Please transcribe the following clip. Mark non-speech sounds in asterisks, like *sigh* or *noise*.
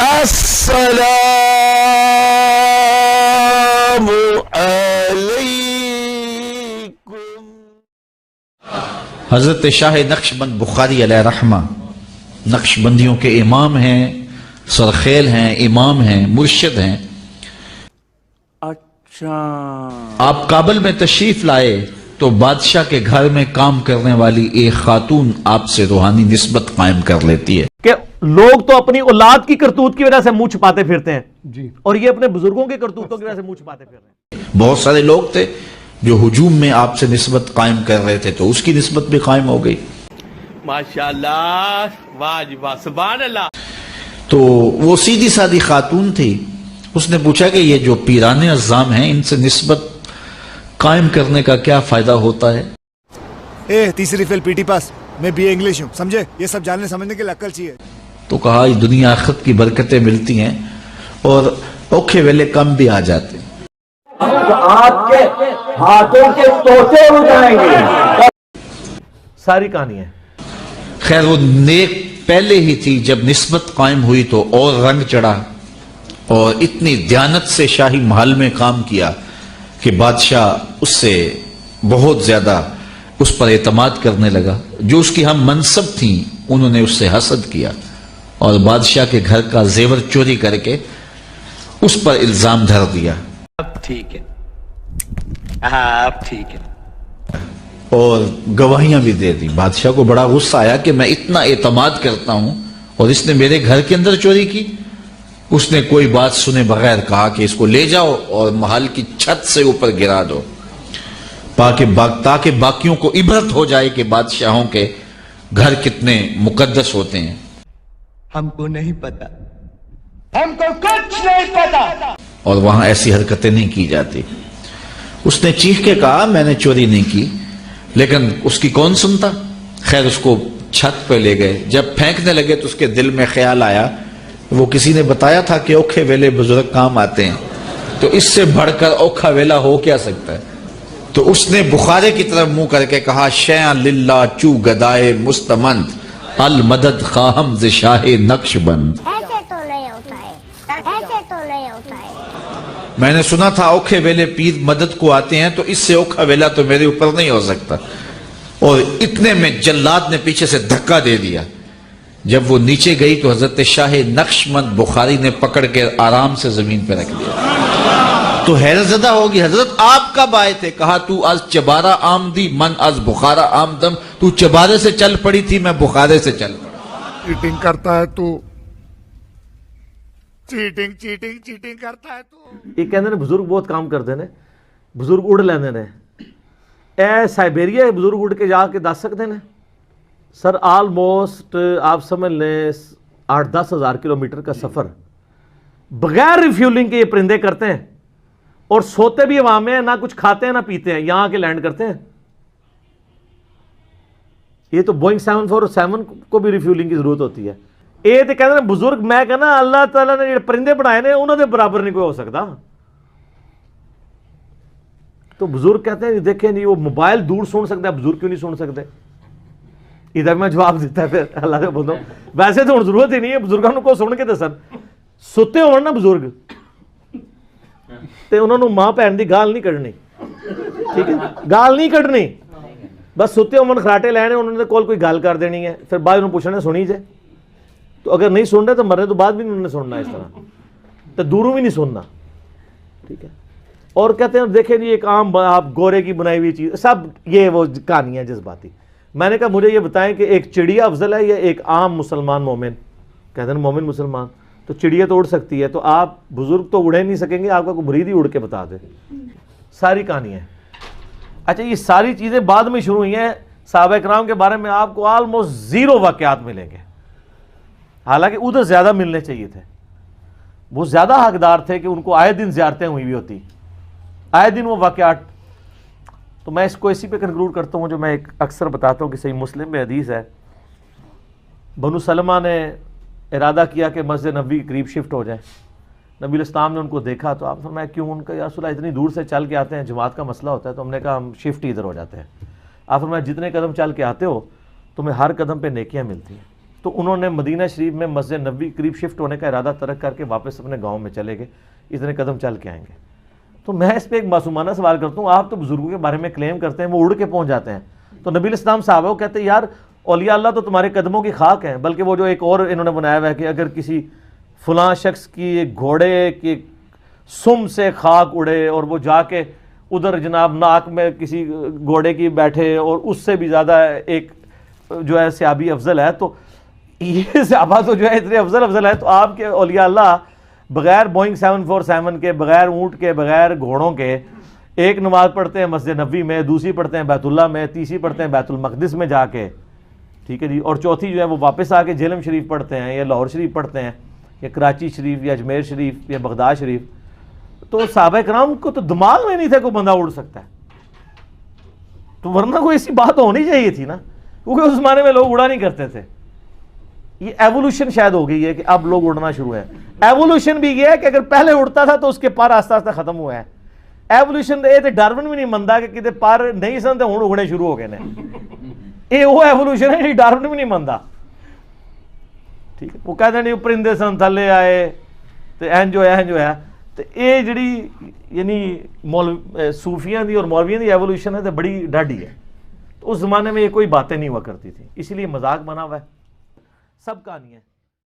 अलैकुम हज़रत शाह नक्शबंद बुखारी रहमा नक्शबंदियों के इमाम हैं सरखेल हैं इमाम हैं मुर्शद हैं। अच्छा। आप काबल में तशरीफ़ लाए तो बादशाह के घर में काम करने वाली एक खातून आपसे रूहानी नस्बत कायम कर लेती है। कि लोग तो अपनी औलाद की करतूत की वजह से मुँह छुपाते फिरते हैं। जी। और ये अपने बुज़ुर्गों की करतूतों की वजह से मुँह छुपाते फिर रहे हैं। बहुत सारे लोग थे जो हुजूम में आपसे निस्बत कायम कर रहे थे तो उसकी नस्बत भी कायम हो गई। माशाल्लाह वाह जी वाह सुभान अल्लाह तो वो सीधी सादी खातून थी। उसने पूछा कि ये जो पीराने अजाम हैं इनसे निस्बत कायम करने का क्या फ़ायदा होता है? ए तीसरी फेल पीटी पास। मैं बी इंग्लिश हूँ समझे? ये सब जानने समझने के लिए अक्ल चाहिए। तो कहा ये दुनिया आखिरत की बरकतें मिलती हैं और औखे वेले कम भी आ जाते हैं। आपके हाथों के तोते हो जाएँगे सारी कहानी है। खैर वो नेक पहले ही थी जब निस्बत कायम हुई तो और रंग चढ़ा और इतनी ध्यानत से शाही महल में काम किया। कि बादशाह उससे बहुत ज़्यादा उस पर एतमाद करने लगा। जो उसकी हम मनसब थी उन्होंने उससे हसद किया और बादशाह के घर का जेवर चोरी करके उस पर इल्ज़ाम धर दिया। अब ठीक है। आप ठीक है। और गवाहियाँ भी दे दी। बादशाह को बड़ा गुस्सा आया कि मैं इतना एतमाद करता हूँ और इसने मेरे घर के अंदर चोरी की। उसने कोई बात सुने बगैर कहा कि इसको ले जाओ और महल की छत से ऊपर गिरा दो। ताकि ताकि बाकियों को इबरत हो जाए कि बादशाहों के घर कितने मुकद्दस होते हैं। हमको नहीं पता। हमको कुछ नहीं पता। और वहाँ ऐसी हरकतें नहीं की जाती। उसने चीख के कहा मैंने चोरी नहीं की लेकिन उसकी कौन सुनता? खैर उसको छत पे ले गए। जब फेंकने लगे तो उसके दिल में ख्याल आया वो किसी ने बताया था कि औखे वेले बुज़ुर्ग काम आते हैं। तो इससे बढ़कर औखा वेला हो क्या सकता है? तो उसने बुखारे की तरफ़ मुँह करके कहा शया लिल्ला चू गदाए मुस्तमंद अल मदद खाहम शाह नक्शबंद ऐसे तो नहीं होता है। ऐसे तो नहीं होता है। मैंने सुना था औखे वेले पीर मदद को आते हैं तो इससे औखा वेला तो मेरे ऊपर नहीं हो सकता। और इतने में जल्लाद ने पीछे से धक्का दे दिया। जब वो नीचे गई तो हज़रत शाह नक्शमंद बुखारी ने पकड़ के आराम से ज़मीन पर रख दिया। तो हैरतजदा होगी हज़रत आप कब आए थे कहा तू आज चबारा आमदी मन आज बुखारा आमदम तू चबारे से चल पड़ी थी मैं बुखारे से चल पड़ा। चीटिंग करता है तू। चीटिंग चीटिंग चीटिंग करता है तू। ये कहने बुज़ुर्ग बहुत काम करते ने बुज़ुर्ग उड़ ਲੈਂਦੇ ਨੇ ਇਹ ਸਾਈਬੇਰੀਆ ਬਜ਼ੁਰਗ ਉੜ ਕੇ ਜਾ ਕੇ ਦੱਸ सर ऑलमोस्ट आप समझ लें आठ दस हज़ार किलोमीटर का सफ़र बगैर रिफ्यूलिंग के ये परिंदे करते हैं और सोते भी वहाँ में हैं ना कुछ खाते हैं ना पीते हैं यहाँ आके लैंड करते हैं ये तो बोइंग सेवन फोर सेवन को भी रिफ्यूलिंग की जरूरत होती है ਇਹ ਤੇ ਕਹਿੰਦੇ ਨੇ ਬਜ਼ੁਰਗ ਮੈਂ ਕਹਿੰਦਾ ਅੱਲਾਹ ਤਾਲਾ ਨੇ ਜਿਹੜੇ ਪਰਿੰਦੇ ਬਣਾਏ ਨੇ ਉਹਨਾਂ ਦੇ ਬਰਾਬਰ नहीं कोई हो सकता तो बुजुर्ग कहते हैं देखें नहीं वो मोबाइल दूर सुन सकता है बुजुर्ग क्यों नहीं सुन सकते इधर मैं जवाब दिता है फिर अल्लाह से बोलता हूं वैसे तो हुण जरूरत ही नहीं है ਬਜ਼ੁਰਗਾਂ ਨੂੰ ਕੋ ਸੁਣ ਕੇ ਦੱਸਣ ਸੁੱਤੇ ਹੋਣ ਨਾ ਬਜ਼ੁਰਗ ਤੇ ਉਹਨਾਂ ਨੂੰ ਮਾਂ ਭੈਣ ਦੀ ਗਾਲ ਨਹੀਂ ਕੱਢਣੀ ਠੀਕ ਹੈ ਗਾਲ ਨਹੀਂ ਕੱਢਣੀ ਬਸ ਸੁੱਤੇ ਹੋਣ ਖਰਾਟੇ ਲੈਣੇ ਉਹਨਾਂ ਦੇ ਕੋਲ ਕੋਈ ਗੱਲ ਕਰ ਦੇਣੀ ਹੈ ਫਿਰ ਬਾਅਦ ਨੂੰ ਪੁੱਛਣਾ ਸੁਣੀ ਜੇ तो अगर नहीं सुन रहे तो मरने तो बाद भी नहीं उन्होंने सुनना इस तरह तो दूरों भी नहीं सुनना ठीक है और कहते हैं देखें जी एक आम ब- आप गोरे की बनाई हुई चीज़ सब ये वो कहानियाँ जज्बाती मैंने कहा, मुझे ये बताएँ कि एक चिड़िया अफजल है या एक आम मुसलमान मोमिन? कहते हैं मोमिन मुसलमान। तो चिड़िया तो उड़ सकती है तो आप बुज़ुर्ग तो उड़े नहीं सकेंगे, आपका कोई मुरीद ही उड़ के बता दे। सारी कहानी है। अच्छा ये सारी चीज़ें बाद में शुरू हुई हैं। साहब कराम के बारे में आपको ऑलमोस्ट ज़ीरो वाक़ात मिलेंगे। हालाँकि उधर ज़्यादा मिलने चाहिए थे। वो ज़्यादा हकदार थे कि उनको आए दिन ज्यारतें हुई भी होती। आए दिन वो वाक़ात तो मैं इसको इसी पे कंक्लूड करता हूँ, जो मैं एक अक्सर बताता हूँ कि सही मुस्लिम में हदीस है। बनु सलमा ने इरादा किया कि मस्जिद नबी के करीब शिफ्ट हो जाए। नबी इस्लाम ने उनको देखा तो आप फरमाया क्यों उनका या इतनी दूर से चल के आते हैं, जमात का मसला होता है तो हमने कहा हम शिफ्ट इधर हो जाते हैं। आप फरमाया जितने कदम चल के आते हो तुम्हें हर कदम पर नेकियाँ मिलती हैं। तो उन्होंने मदीना शरीफ में मस्जिद नबी करीब शिफ्ट होने का इरादा तरक करके वापस अपने गाँव में चले गए। इतने कदम चल के आएँगे। तो मैं इस पर एक मासूमाना सवाल करता हूँ, आप तो बुज़ुर्गों के बारे में क्लेम करते हैं, वो उड़ के पहुँच जाते हैं। तो नबी इस्लाम साहब वो कहते हैं, यार, औलिया अल्लाह तो तुम्हारे कदमों की खाक है, बल्कि वो जो एक और इन्होंने बनाया हुआ है कि अगर किसी फलां शख्स की घोड़े की सुम से खाक उड़े और वो जाके उधर जनाब नाक में किसी घोड़े की बैठे और उससे भी ज़्यादा एक जो है सियाबी अफजल है तो ये *laughs* सियाबा तो जो है इतने अफजल अफजल है तो आपके अल्लाह बगैर बोइंग सेवन फोर सेवन के, बगैर ऊँट के, बगैर घोड़ों के, एक नमाज़ पढ़ते हैं मस्जिद नबी में, दूसरी पढ़ते हैं बैतुल्ला में, तीसरी पढ़ते हैं बैतुल मकदस में जाके। ठीक है जी? और चौथी जो है वो वापस आके झेलम शरीफ पढ़ते हैं या लाहौर शरीफ पढ़ते हैं, या कराची शरीफ, या अजमेर शरीफ, या बगदाद शरीफ। तो साहब कराम को तो दिमाग में नहीं था कोई बंदा उड़ सकता है। तो वरना कोई ऐसी बात होनी चाहिए थी ना? क्योंकि उस जमाने में लोग उड़ा नहीं करते थे। ये एवोल्यूशन शायद हो गई है कि अब लोग उड़ना शुरू है। एवोल्यूशन भी ये है कि अगर पहले उड़ता था तो उसके पर आस्ता आस्ता खत्म हुआ है एवोल्यूशन ਇਹ ਤੇ ਡਾਰਵਨ ਵੀ ਨਹੀਂ ਮੰਨਦਾ ਕਿ ਕਿਤੇ ਪਰ ਨਹੀਂ ਸਨ ਤੇ ਹੁਣ ਉਗਣੇ ਸ਼ੁਰੂ ਹੋ ਗਏ ਨੇ ਇਹ ਉਹ ਐਵੋਲੂਸ਼ਨ ਹੈ ਜਿਹੜੀ ਡਾਰਵਨ ਵੀ ਨਹੀਂ ਮੰਨਦਾ ਠੀਕ ਹੈ ਉਹ ਕਹਿੰਦੇ ਨੇ ਪਰਿੰਦੇ ਸਨ ਥੱਲੇ ਆਏ ਤੇ ਇੰਜ ਹੋਇਆ ਇੰਜ ਹੋਇਆ ਤੇ ਇਹ ਜਿਹੜੀ ਯਾਨੀ ਮੌਲ ਅਹ सूफियां ਦੀ और मौलवियों ਦੀ एवोल्यूशन है तो बड़ी डाढ़ी है तो उस ज़माने में ये कोई बातें नहीं हुआ करती थी इसीलिए मजाक बना हुआ है सब कहानी है